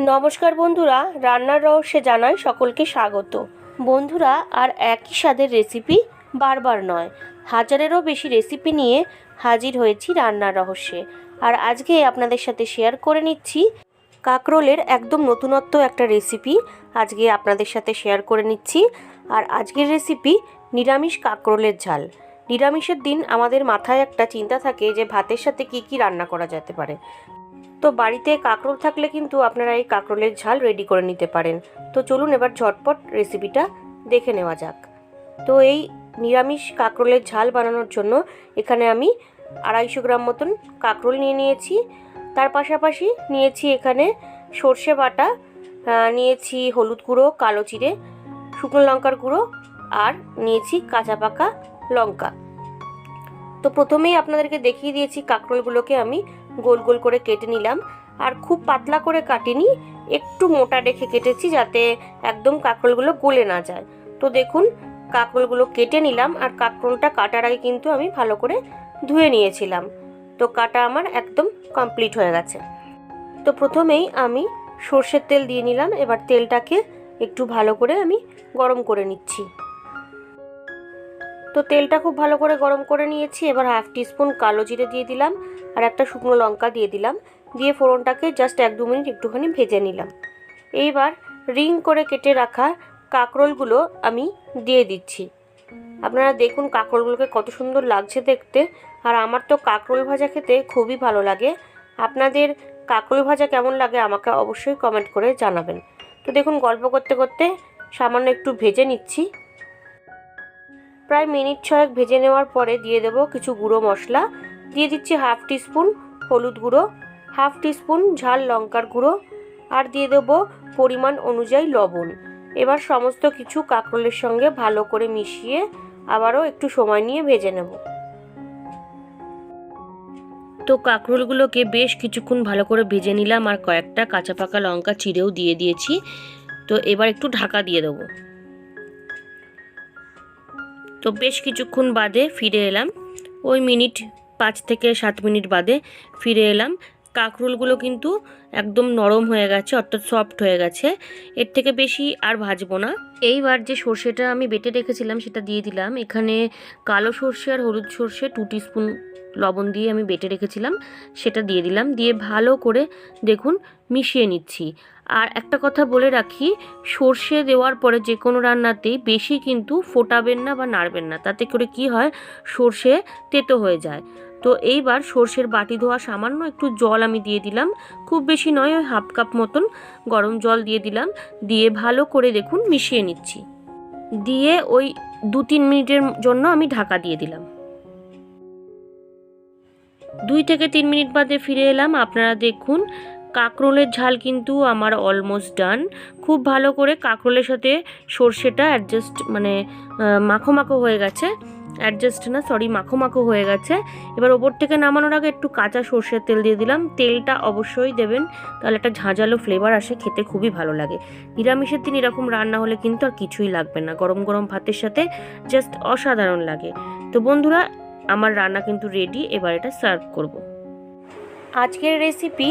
নমস্কার বন্ধুরা, রান্নার রহস্যে জানাই সকলকে স্বাগত। বন্ধুরা, আর একই স্বাদের রেসিপি বারবার নয়, হাজারেরও বেশি রেসিপি নিয়ে হাজির হয়েছি রান্নার রহস্যে। আর আজকে আপনাদের সাথে শেয়ার করে নিচ্ছি কাকরোলের একদম নতুনত্ব একটা রেসিপি আজকে আপনাদের সাথে শেয়ার করে নিচ্ছি। আর আজকের রেসিপি নিরামিষ কাকরোলের ঝাল। নিরামিষের দিন আমাদের মাথায় একটা চিন্তা থাকে যে ভাতের সাথে কি কি রান্না করা যেতে পারে। তো বাড়িতে কাঁকরোল থাকলে কিন্তু আপনারা এই কাঁকরোলের ঝাল রেডি করে নিতে পারেন। তো চলুন এবার ঝটপট রেসিপিটা দেখে নেওয়া যাক। তো এই নিরামিষ কাঁকরোলের ঝাল বানানোর জন্য এখানে আমি আড়াইশো গ্রাম মতন কাঁকরোল নিয়ে নিয়েছি। তার পাশাপাশি নিয়েছি এখানে সর্ষে বাটা নিয়েছি হলুদ গুঁড়ো, কালো চিড়ে শুকনো লঙ্কার গুঁড়ো আর নিয়েছি কাঁচা পাকা লঙ্কা। তো প্রথমেই আপনাদেরকে দেখিয়ে দিয়েছি কাঁকরোলগুলোকে আমি গোল গোল করে কেটে নিলাম। আর খুব পাতলা করে কাটিনি, একটু মোটা রেখে কেটেছি যাতে একদম কাঁকরোলগুলো গলে না যায়। তো দেখুন, কাঁকরোলগুলো কেটে নিলাম আর কাঁকরোলটা কাটার আগে কিন্তু আমি ভালো করে ধুয়ে নিয়েছিলাম। তো কাটা আমার একদম কমপ্লিট হয়ে গেছে। তো প্রথমেই আমি সর্ষের তেল দিয়ে নিলাম, এবার তেলটাকে একটু ভালো করে আমি গরম করে নিচ্ছি। তো তেলটা খুব ভালো করে গরম করে নিয়েছি, এবার হাফ টিস্পুন কালো জিরে দিয়ে দিলাম আর একটা শুকনো লঙ্কা দিয়ে দিলাম। দিয়ে ফোড়নটাকে জাস্ট এক দু মিনিট একটুখানি ভেজে নিলাম। এইবার রিং করে কেটে রাখা কাঁকরোলগুলো আমি দিয়ে দিচ্ছি। আপনারা দেখুন কাঁকরোলগুলোকে কত সুন্দর লাগছে দেখতে, আর আমার তো কাঁকরোল ভাজা খেতে খুবই ভালো লাগে। আপনাদের কাঁকরোল ভাজা কেমন লাগে আমাকে অবশ্যই কমেন্ট করে জানাবেন। তো দেখুন গল্প করতে করতে সামান্য একটু ভেজে নিচ্ছি। প্রায় মিনিট ছয়েক ভেজে নেওয়ার পরে দিয়ে দেবো কিছু গুঁড়ো মশলা। দিয়ে দিচ্ছি হাফ টিস্পুন হলুদ গুঁড়ো, হাফ টিস্পুন ঝাল লঙ্কার গুঁড়ো আর দিয়ে দেবো পরিমাণ অনুযায়ী লবণ। এবার সমস্ত কিছু কাঁকরোলের সঙ্গে ভালো করে মিশিয়ে আবারও একটু সময় নিয়ে ভেজে নেব। তো কাঁকরোলগুলোকে বেশ কিছুক্ষণ ভালো করে ভেজে নিলাম আর কয়েকটা কাঁচা পাকা লঙ্কা চিড়েও দিয়ে দিয়েছি। তো এবার একটু ঢাকা দিয়ে দেবো। তো বেশ কিছুক্ষণ বাদে ফিরে এলাম। ওই মিনিট পাঁচ থেকে সাত মিনিট বাদে ফিরে এলাম। কাঁকরোলগুলো কিন্তু একদম নরম হয়ে গেছে, অর্থাৎ সফট হয়ে গেছে। এর থেকে বেশি আর ভাজবো না। এইবার যে সর্ষেটা আমি বেটে রেখেছিলাম, সেটা দিয়ে দিলাম। এখানে কালো সর্ষে আর হলুদ সর্ষে টু স্পুন লবণ দিয়ে আমি বেটে রেখেছিলাম, সেটা দিয়ে দিলাম। দিয়ে ভালো করে দেখুন মিশিয়ে নিচ্ছি। আর একটা কথা বলে রাখি, সর্ষে দেওয়ার পরে যে কোনো রান্নাতেই বেশি কিন্তু ফোটাবেন না বা নাড়বেন না। তাতে করে কি হয়? সর্ষে তেতো হয়ে যায়। তো এইবার সর্ষের বাটি ধোয়া সামান্য একটু জল আমি দিয়ে দিলাম। খুব বেশি নয়, ওই হাফ কাপ মতন গরম জল দিয়ে দিলাম। দিয়ে ভালো করে দেখুন মিশিয়ে নিচ্ছি। দিয়ে ওই দু তিন মিনিটের জন্য আমি ঢাকা দিয়ে দিলাম। দুই থেকে তিন মিনিট বাদে ফিরে এলাম। আপনারা দেখুন কাঁকরোলের ঝাল কিন্তু আমার অলমোস্ট ডান খুব ভালো করে কাঁকরোলের সাথে সর্ষেটা অ্যাডজাস্ট মানে মাখো মাখো হয়ে গেছে। অ্যাডজাস্ট না সরি মাখো মাখো হয়ে গেছে। এবার ওপর থেকে নামানোর আগে একটু কাঁচা সর্ষের তেল দিয়ে দিলাম। তেলটা অবশ্যই দেবেন, তাহলে একটা ঝাঁঝালো ফ্লেভার আসে, খেতে খুবই ভালো লাগে। নিরামিষের দিন এরকম রান্না হলে কিন্তু আর কিছুই লাগবে না। গরম গরম ভাতের সাথে জাস্ট অসাধারণ লাগে। তো বন্ধুরা, আমার রান্না কিন্তু রেডি এবার এটা সার্ভ করব। আজকের রেসিপি